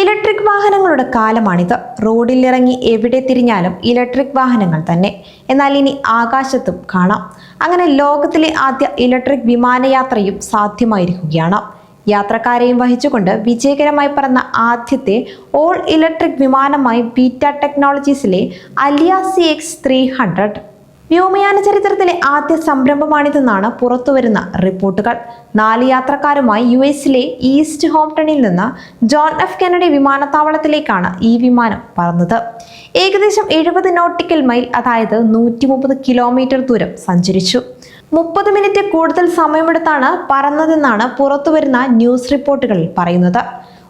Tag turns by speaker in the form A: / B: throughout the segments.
A: Electric വാഹനങ്ങളുടെ കാലമാണിത്. റോഡിലിറങ്ങി എവിടെ തിരിഞ്ഞാലും ഇലക്ട്രിക് വാഹനങ്ങൾ തന്നെ. എന്നാൽ ഇനി ആകാശത്തും കാണാം. അങ്ങനെ ലോകത്തിലെ ആദ്യ ഇലക്ട്രിക് വിമാനയാത്രയും സാധ്യമായിരിക്കുകയാണ്. യാത്രക്കാരെയും വഹിച്ചുകൊണ്ട് വിജയകരമായി പറന്ന ആദ്യത്തെ ഓൾ ഇലക്ട്രിക് വിമാനമായി Beta ടെക്നോളജീസിലെ Alia C X three hundred വ്യോമയാന ചരിത്രത്തിലെ ആദ്യ സംരംഭമാണിതെന്നാണ് പുറത്തുവരുന്ന റിപ്പോർട്ടുകൾ. നാല് യാത്രക്കാരുമായി യു എസിലെ ഈസ്റ്റ് ഹോംടണിൽ നിന്ന് ജോൺ എഫ് കെനഡി വിമാനത്താവളത്തിലേക്കാണ് ഈ വിമാനം പറന്നത്. ഏകദേശം എഴുപത് നോട്ടിക്കൽ മൈൽ അതായത് നൂറ്റി മുപ്പത് കിലോമീറ്റർ ദൂരം സഞ്ചരിച്ചു. മുപ്പത് മിനിറ്റ് കൂടുതൽ സമയമെടുത്താണ് പറന്നതെന്നാണ് പുറത്തുവരുന്ന ന്യൂസ് റിപ്പോർട്ടുകളിൽ പറയുന്നത്.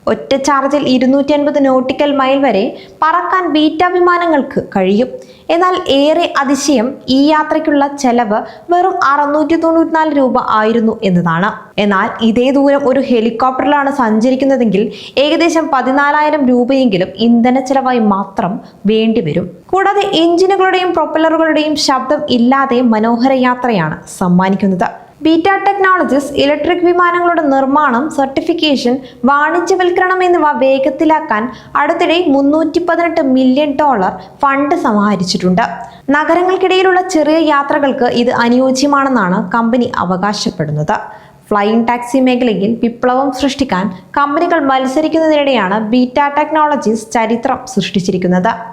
A: ഒറ്റ ചാർജിൽ ഇരുന്നൂറ്റി അൻപത് നോട്ടിക്കൽ മൈൽ വരെ പറക്കാൻ ബീറ്റ വിമാനങ്ങൾക്ക് കഴിയും. എന്നാൽ ഏറെ അതിശയം ഈ യാത്രയ്ക്കുള്ള ചെലവ് വെറും അറുന്നൂറ്റി തൊണ്ണൂറ്റിനാല് രൂപ ആയിരുന്നു എന്നതാണ്. എന്നാൽ ഇതേ ദൂരം ഒരു ഹെലികോപ്റ്ററിലാണ് സഞ്ചരിക്കുന്നതെങ്കിൽ ഏകദേശം പതിനാലായിരം രൂപയെങ്കിലും ഇന്ധന ചെലവായി മാത്രം വേണ്ടിവരും. കൂടാതെ എഞ്ചിനുകളുടെയും പ്രൊപ്പലറുകളുടെയും ശബ്ദം ഇല്ലാതെ മനോഹര യാത്രയാണ് സമ്മാനിക്കുന്നത്. ബീറ്റ ടെക്നോളജീസ് ഇലക്ട്രിക് വിമാനങ്ങളുടെ നിർമ്മാണം സർട്ടിഫിക്കേഷൻ വാണിജ്യവൽക്കരണം എന്നിവ വേഗത്തിലാക്കാൻ അടുത്തിടെ മുന്നൂറ്റി പതിനെട്ട് മില്യൺ ഡോളർ ഫണ്ട് സമാഹരിച്ചിട്ടുണ്ട്. നഗരങ്ങൾക്കിടയിലുള്ള ചെറിയ യാത്രകൾക്ക് ഇത് അനുയോജ്യമാണെന്നാണ് കമ്പനി അവകാശപ്പെടുന്നത്. ഫ്ലൈയിങ് ടാക്സി മേഖലയിൽ വിപ്ലവം സൃഷ്ടിക്കാൻ കമ്പനികൾ മത്സരിക്കുന്നതിനിടെയാണ് ബീറ്റ ടെക്നോളജീസ് ചരിത്രം സൃഷ്ടിച്ചിരിക്കുന്നത്.